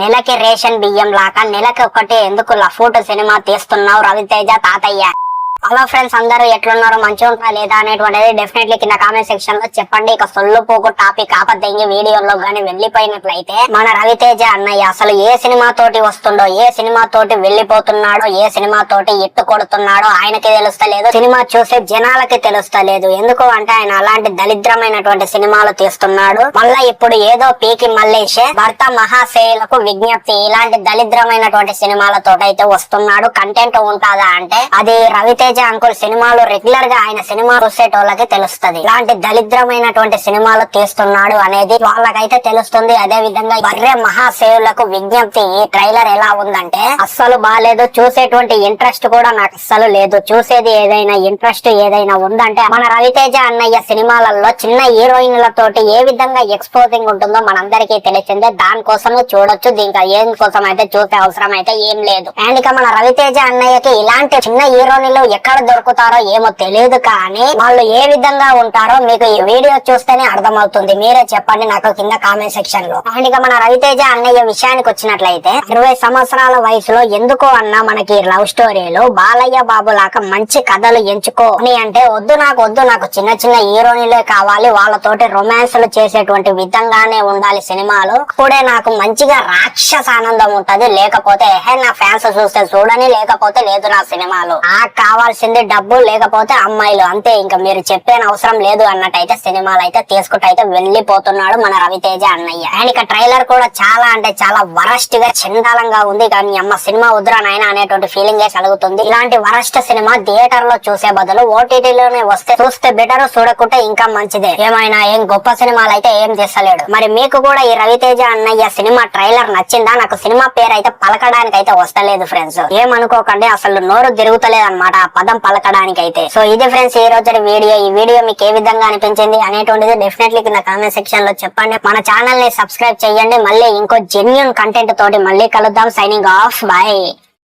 నెలకి రేషన్ బియ్యం లాగా నెలకి ఒకటి ఎందుకు లఫూట్ సినిమా తీస్తున్నావు రవితేజ తాతయ్య. హలో ఫ్రెండ్స్ అందరూ ఎట్లున్నారు? మంచిగా ఉంటారా లేదా అనేటువంటిది డెఫినెట్లీ కింద కామెంట్ సెక్షన్లో చెప్పండి. ఇక సొల్లు పోకు టాపిక్ ఆపద్దంగి వీడియోలో గానీ వెళ్ళిపోయినట్లయితే మన రవితేజ అన్నయ్య అసలు ఏ సినిమా తోటి వస్తుండో ఏ సినిమా తోటి వెళ్ళిపోతున్నాడో ఏ సినిమా తోటి ఎట్టు కొడుతున్నాడో ఆయనకి తెలుస్తలేదు. సినిమా చూసే జనాలకి తెలుస్తలేదు. ఎందుకు అంటే ఆయన అలాంటి దరిద్రమైనటువంటి సినిమాలు తీస్తున్నాడు. మళ్ళా ఇప్పుడు ఏదో పీకి మల్లేషే భర్త మహాశైలకు విజ్ఞప్తి ఇలాంటి దరిద్రమైనటువంటి సినిమాలతో అయితే వస్తున్నాడు. కంటెంట్ ఉంటుందా అంటే అది రవితేజ అంకుల్ సినిమాలు రెగ్యులర్గా ఆయన సినిమా చూసేటోళ్ళకి తెలుస్తది. ఇలాంటి దరిద్రమైనటువంటి సినిమాలు తీస్తున్నాడు అనేది వాళ్ళకైతే తెలుస్తుంది. అదే విధంగా బర్రె మహాసేవులకు విజ్ఞప్తి ఈ ట్రైలర్ ఎలా ఉందంటే అస్సలు బాగాలేదు చూసేటువంటి ఇంట్రెస్ట్ కూడా నాకు అస్సలు లేదు. చూసేది ఏదైనా ఇంట్రెస్ట్ ఏదైనా ఉందంటే మన రవితేజ అన్నయ్య సినిమాలలో చిన్న హీరోయిన్లతోటి ఏ విధంగా ఎక్స్పోజింగ్ ఉంటుందో మనందరికీ తెలిసిందే. దానికోసము చూడొచ్చు. దీనికి ఏం కోసం అయితే చూసే అవసరం అయితే ఏం లేదు. అండ్ ఇక మన రవితేజ అన్నయ్యకి ఇలాంటి చిన్న హీరోయిన్లు ఎక్కడ దొరుకుతారో ఏమో తెలియదు కానీ వాళ్ళు ఏ విధంగా ఉంటారో మీకు ఈ వీడియో చూస్తేనే అర్థమవుతుంది. మీరే చెప్పండి నాకు కింద కామెంట్ సెక్షన్లో. అండ్ ఇక మన రవితేజ అన్నయ్య విషయానికి వచ్చినట్లయితే ఇరవై సంవత్సరాల వయసులో ఎందుకు అన్న మనకి లవ్ స్టోరీలు బాలయ్య బాబు లాగా మంచి కథలు ఎంచుకో అని అంటే వద్దు నాకు వద్దు నాకు చిన్న చిన్న హీరోయిన్లే కావాలి వాళ్ళతోటి రొమాన్స్లు చేసేటువంటి విధంగానే ఉండాలి సినిమాలు. అప్పుడే నాకు మంచిగా రాక్షస ఆనందం ఉంటది. లేకపోతే నా ఫ్యాన్స్ చూస్తే చూడని లేకపోతే లేదు నా సినిమాలు. నాకు కావాల్సింది డబ్బు లేకపోతే అమ్మాయిలు. అంతే ఇంకా మీరు చెప్పేన అవసరం లేదు అన్నట్టయితే సినిమాలు అయితే తీసుకుంటూ అయితే వెళ్ళిపోతున్నాడు మన రవితేజ అన్నయ్య. అండ్ ఇక ట్రైలర్ కూడా చాలా అంటే చాలా వరస్ట్గా చండాలంగా ఉంది. కానీ అమ్మ సినిమా వద్దురా నాయన అనేటువంటి ఫీలింగ్ కలుగుతుంది. ఇలాంటి వరస్ట్ సినిమా థియేటర్లో చూసే బదులు ఓటీటీ లోనే వస్తే చూస్తే బెటర్ చూడకుంటే ఇంకా మంచిదే. ఏమైనా ఏం గొప్ప సినిమాలు అయితే ఏం తీస్తలేడు. మరి మీకు కూడా ఈ రవితేజ అన్నయ్య సినిమా ట్రైలర్ నచ్చిందా? నాకు సినిమా పేరు అయితే పలకడానికి అయితే వస్తలేదు ఫ్రెండ్స్. ఏమనుకోకండి అసలు నోరు తిరుగుతలేదు అనమాట ఆ పదం పలకడానికి అయితే సో ఇది ఫ్రెండ్స్ ఈ రోజు వీడియో. ఈ వీడియో మీకు ఏ విధంగా అనిపించింది అనేటువంటిది డెఫినెట్లీ కింద కామెంట్ సెక్షన్లో చెప్పండి. మన ఛానల్ని సబ్స్క్రైబ్ చేయండి మళ్ళీ ఇంకో జెన్యున్ కంటెంట్ తోటి మళ్ళీ కలుద్దాం. Signing off bye